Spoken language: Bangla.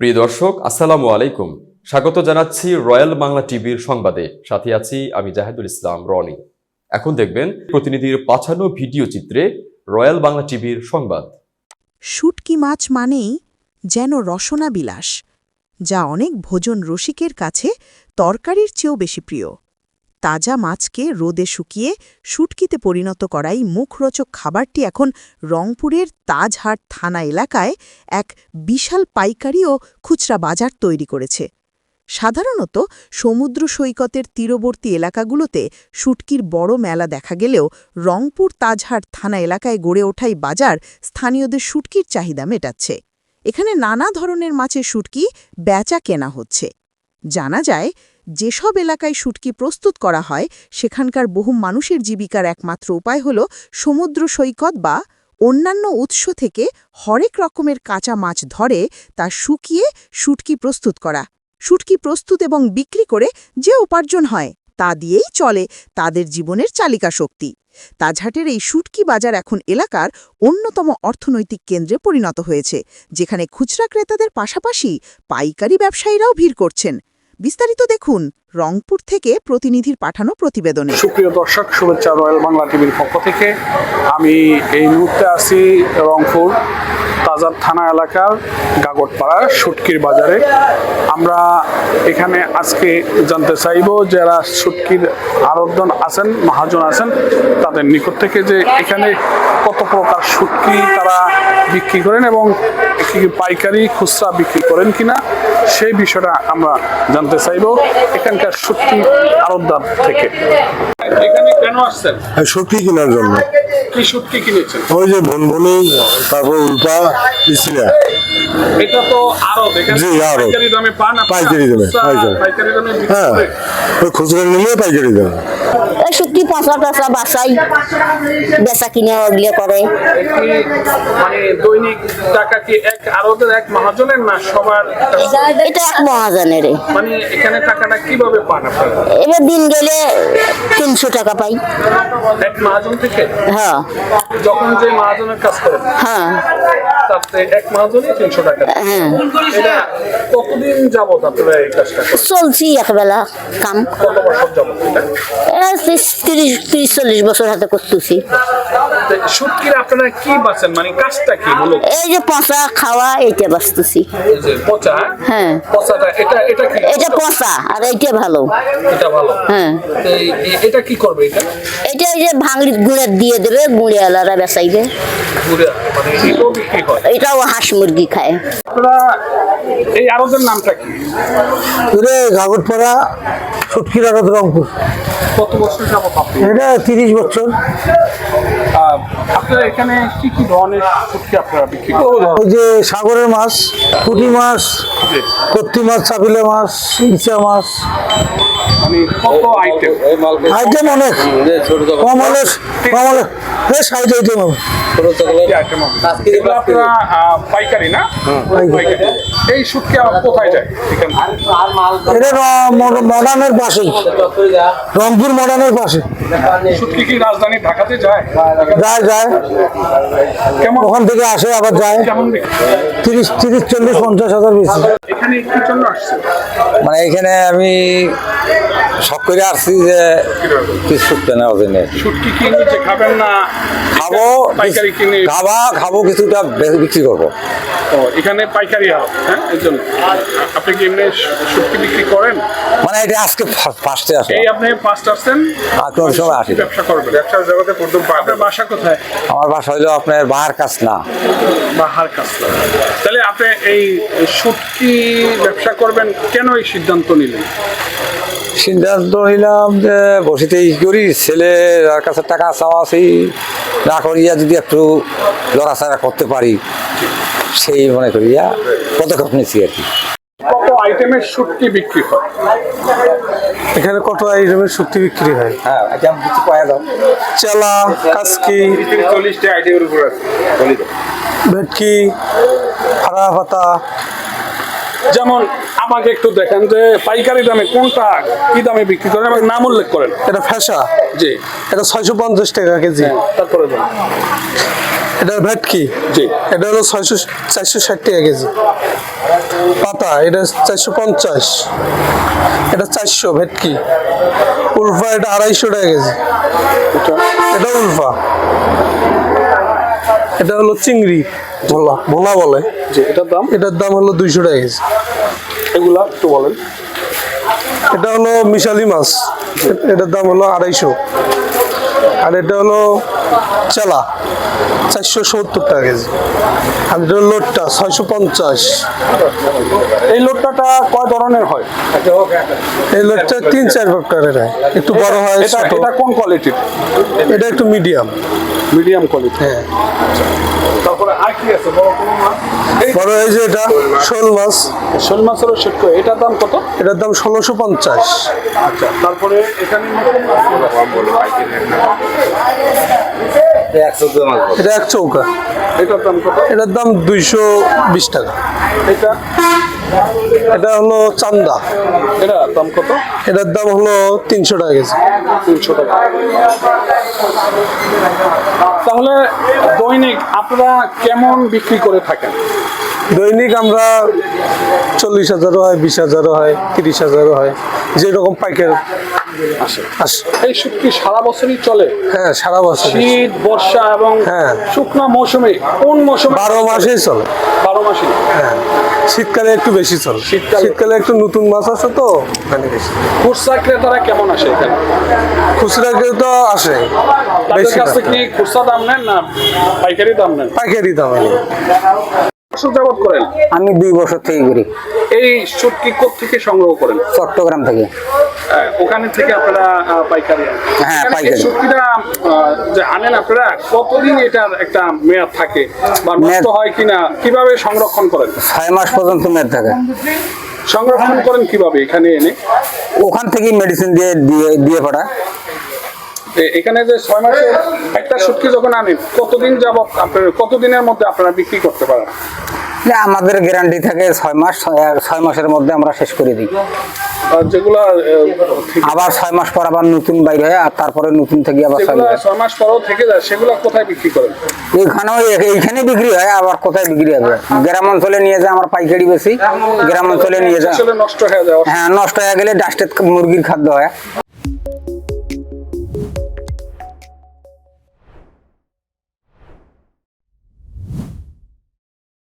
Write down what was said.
প্রিয় দর্শক, আসসালামু আলাইকুম। স্বাগত জানাচ্ছি রয়্যাল বাংলা টিভির সংবাদে। সাথে আছি আমি জাহেদুল ইসলাম রনি। এখন দেখবেন প্রতিনিধির পাঠানো ভিডিও চিত্রে রয়্যাল বাংলা টিভির সংবাদ। শুটকি মাছ মানেই যেন রসনা বিলাস যা অনেক ভোজন রসিকের কাছে তরকারির চেয়েও বেশি প্রিয়। তাজা মাছকে রোদে শুকিয়ে শুটকিতে পরিণত করাই মুখরোচক খাবারটি এখন রংপুরের তাজহাট থানা এলাকায় এক বিশাল পাইকারি ও খুচরা বাজার তৈরি করেছে। সাধারণত সমুদ্র সৈকতের তীরবর্তী এলাকাগুলোতে শুটকির বড় মেলা দেখা গেলেও রংপুর তাজহাট থানা এলাকায় গড়ে ওঠাই বাজার স্থানীয়দের শুটকির চাহিদা মেটাচ্ছে। এখানে নানা ধরনের মাছের শুটকি, বেচা কেনা হচ্ছে। জানা যায়, যেসব এলাকায় শুটকি প্রস্তুত করা হয়, সেখানকার বহু মানুষের জীবিকার একমাত্র উপায় হল সমুদ্র সৈকত বা অন্যান্য উৎস থেকে হরেক রকমের কাঁচা মাছ ধরে তা শুকিয়ে শুটকি প্রস্তুত করা। শুটকি প্রস্তুত এবং বিক্রি করে যে উপার্জন হয়, তা দিয়েই চলে তাদের জীবনের চালিকা শক্তি। তাজহাটের এই শুটকি বাজার এখন এলাকার অন্যতম অর্থনৈতিক কেন্দ্রে পরিণত হয়েছে, যেখানে খুচরা ক্রেতাদের পাশাপাশি পাইকারি ব্যবসায়ীরাও ভিড় করছেন। বিস্তারিত দেখুন রংপুর থেকে প্রতিনিধির পাঠানো প্রতিবেদনে। সুপ্রিয় দর্শক, শুভেচ্ছা রয়্যাল বাংলা টিভির পক্ষ থেকে। আমি এই মুহূর্তে আছি রংপুর তাজার থানা এলাকার গাগটপাড়া সুটকির বাজারে। আমরা এখানে আজকে জানতে চাইব যারা সুটকির আরোধন আছেন, মহাজন আছেন, তাদের নিকট থেকে যে এখানে কত প্রকার সুটকি তারা বিক্রি করেন এবং পাইকারি খুচরা বিক্রি করেন কিনা, সেই বিষয়টা আমরা জানতে চাইব। এখানকার সত্যি আরোদ্দার থেকে। এখানে কেন আসছেন? সত্যি কেনার জন্য। কি সুটকি কিনেছেন? ওই যে ভনভনি তারপর উল্টা ইসিরা এটা তো আরও জি, আড়ত। পাইকারি দামে পান পাইকারি দামে, খুচরা পাইকারি। পাইকারি দামে হ্যাঁ খুচরা নিলে পাইকারি দাম। এই সত্যি পচা বাসাই বেচা কিনে ওগুলো করে? মানে দৈনিক টাকা কি এক মহাজনের না সবার এটা এক মহাজনের। মানে এখানে টাকাটা কীভাবে পান আপনারা এবার দিন গেলে তিনশো টাকা পাই। এক মহাজন থেকে হ্যাঁ। যখন যে মহাজনের কাজ করেন হ্যাঁ। এক মহাজনই তিনশো টাকা হ্যাঁ। এটা কতদিন যাবত আপনারা এই কাজটা চলছি একবেলা কাম। কত বছর যাবত? এটা এরা ত্রিশ তিরিশ তিরিশ চল্লিশ বছর হাতে করতেছি। তো আপনারা কি বাঁচেন? মানে কাজটা কি মূলত? এই যে পচা খাওয়া এইটা বাঁচতেছি। পচা হ্যাঁ? পচাটা এটা এটা কি? এটা পচা আর এইটা ভালো। এটা ভালো। হ্যাঁ। এটা কি করবে এটা? এটা এই যে ভাঙড়ি গুঁড়ে দিয়ে দেবে গুঁড়ে আলারা বেচাইবে মানে এটাও হয়? হাঁস মুরগি খায়। আপনারা এই আরদের নামটা কি? এটা কাগজপাড়া সটকি রংপুর। কত বছর যাবত আপনি এটা তিরিশ বছর। আপনার এখানে কি কি ধরনের শুটকি আপনারা বিক্রি করেন ওই যে সাগরের মাছ পুঁটি মাছ কত্তি মাছ চাপিলে মাছ ইচা মাছ। মানে কত আইটেম আইটেম অনেক। কম হলে কম হলে এই আইটেম হবে। আপনারা পাইকারি না? পাইকারি। এই আবার কোথায় যায়? মডার্নের পাশে। রংপুর মডার্নের পাশে। শুটকি কি রাজধানী ঢাকাতে যায়? যায় যায়। কেমন? ওখান থেকে আসে আবার যায়। তিরিশ তিরিশ চল্লিশ পঞ্চাশ হাজার বেশি। এখানে মানে এখানে আমি শখ করে আসছি যে কিছু শুটতে শুটকি কি নিজে খাবেন না খাব পাইকারি কিনে খাবা খাব কিছুটা বে- বিক্রি করব। এখানে পাইকারি হ্যাঁ আপনি কি এমনি শুটকি বিক্রি করেন? মানে এটা আজকে ফার্স্টে আসে। এই আপনি ফার্স্ট আসছেন? আর কোনো সময় আসি ব্যবসা করবেন। ব্যবসার জগতে প্রথম আপনার বাসা কোথায়? আমার বাসা হইল আপনার বাহার কাজ না বাহার কাছলা। তাহলে আপনি এই শুটকি ব্যবসা করবেন কেন এই সিদ্ধান্ত নিলেন? সিদ্ধান্ত নিলাম যে বসিতে ই করি ছেলের কাছে টাকা চাওয়া সেই না করিয়া যদি একটু লড়াচাড়া করতে পারি সেই মনে করিয়া পদক্ষেপ নিচ্ছি আর কি। কত আইটেমের শুটকি বিক্রি হয়? এখানে কত আইটেমের শুক্তি বিক্রি হয়? হ্যাঁ কিছু পাওয়া দাও। চেলা কাসকি চল্লিশটা আইটেমের উপর আছে। ভেটকি হারা পাতা যেমন আমাকে একটু দেখেন যে পাইকারি দামে কোনটা কি দামে বিক্রি করেন এবং নাম উল্লেখ করেন। এটা ফ্যাসা জি। এটা ছয়শো পঞ্চাশ টাকা কেজি। তারপরে বলুন। এটা ভেটকি? জি। এটা হলো ছয়শো চারশো ষাট টাকা কেজি। পাতা এটা চারশো পঞ্চাশ। এটা চারশো ভেটকি। উলফা এটা আড়াইশো টাকা কেজি। এটা উলফা। এটা হলো চিংড়ি। ভোলা। ভোলা বলে। যে এটার দাম? এটার দাম হলো দুইশো টাকা কেজি। এগুলা একটু বলেন। এটা হলো মিশালি মাছ। এটার দাম হলো আড়াইশো। আর এটা হলো চেলা। চারশো সত্তর টাকা কেজি। আর এটা লোটটা ছয়শো পঞ্চাশ। এই লোটটাটা কয় ধরনের হয়? এই লোটটা তিন চার প্রকারের হয়। একটু বড় হয় এটা কোন কোয়ালিটির এটা একটু মিডিয়াম মিডিয়াম কোয়ালিটি হ্যাঁ। তারপরে আর কি আছে? বড় কোনো মাছ এই বড় এই যে এটা শোল মাছ। শোল মাছেরও সেট এটার দাম কত? এটার দাম ষোলোশো পঞ্চাশ। আচ্ছা তারপরে এখানে নতুন মাছ এটা এক চৌকা এটার দাম কত? এটার দাম দুইশো বিশ টাকা। এটা? এটা হলো চান্দা। এটার দাম কত? এটার দাম হলো তিনশো টাকা কেজি। তিনশো টাকা। তাহলে দৈনিক আপনারা কেমন বিক্রি করে থাকেন? দৈনিক আমরা চল্লিশ হাজারও হয় বিশ হাজারও হয় তিরিশ হাজারও হয় যেরকম পাইকার এই শুটকি সারা বছরই চলে? হ্যাঁ সারা বছর শীত বর্ষা এবং হ্যাঁ। শুকনো মৌসুমে কোন মৌসুমে? বারো মাসেই চলে। বারো মাসে হ্যাঁ। শীতকালে একটু বেশি চলে। শীতকালে- একটু নতুন মাছ আছে তো বেশি। খুচরা ক্রেতারা কেমন আসে এখানে? খুচরা কেউ তো আসে বেশি কাছ থেকে কি খুচরা দাম নেন না পাইকারি দাম নেন? পাইকারি দাম আনি। বছর যাবত করেন? আমি দুই বছর থেকে করি। এই শুটকি থেকে সংগ্রহ করেন? চট্টগ্রাম থেকে। ওখানে থেকে আপনারা পাইকারি হ্যাঁ, পাইকারি। শুটকিটা যে আনেন আপনারা কতদিন এটার একটা মেয়াদ থাকে? বা নষ্ট হয় কিনা? কীভাবে সংরক্ষণ করেন? ছয় মাস পর্যন্ত মেয়াদ থাকে। সংরক্ষণ করেন কীভাবে এখানে এনে? ওখান থেকেই মেডিসিন দিয়ে দিয়ে দিয়ে পাঠা এ- এখানে যে ছয় মাসে একটা শুটকি যখন আনেন কতদিন যাবত আপনার কতদিনের মধ্যে আপনারা বিক্রি করতে পারেন? আমাদের গ্যারান্টি থাকে ছয় মাস ছয়- মাসের মধ্যে আমরা শেষ করে দিই। যেগুলা আবার ছয় মাস পর আবার নতুন বাইর হয় আর তারপরে নতুন থেকে আবার ছয় মাস পরেও থেকে যায় সেগুলা কোথায় বিক্রি করেন? এইখানেও এ- এইখানে বিক্রি হয় আবার কোথায় বিক্রি হবে? গ্রাম অঞ্চলে নিয়ে যায় আমার পাইকারি বেশি গ্রাম অঞ্চলে নিয়ে যায়। নষ্ট হয়ে যায় হ্যাঁ নষ্ট হয়ে গেলে ডাস্টের মুরগির খাদ্য হয়।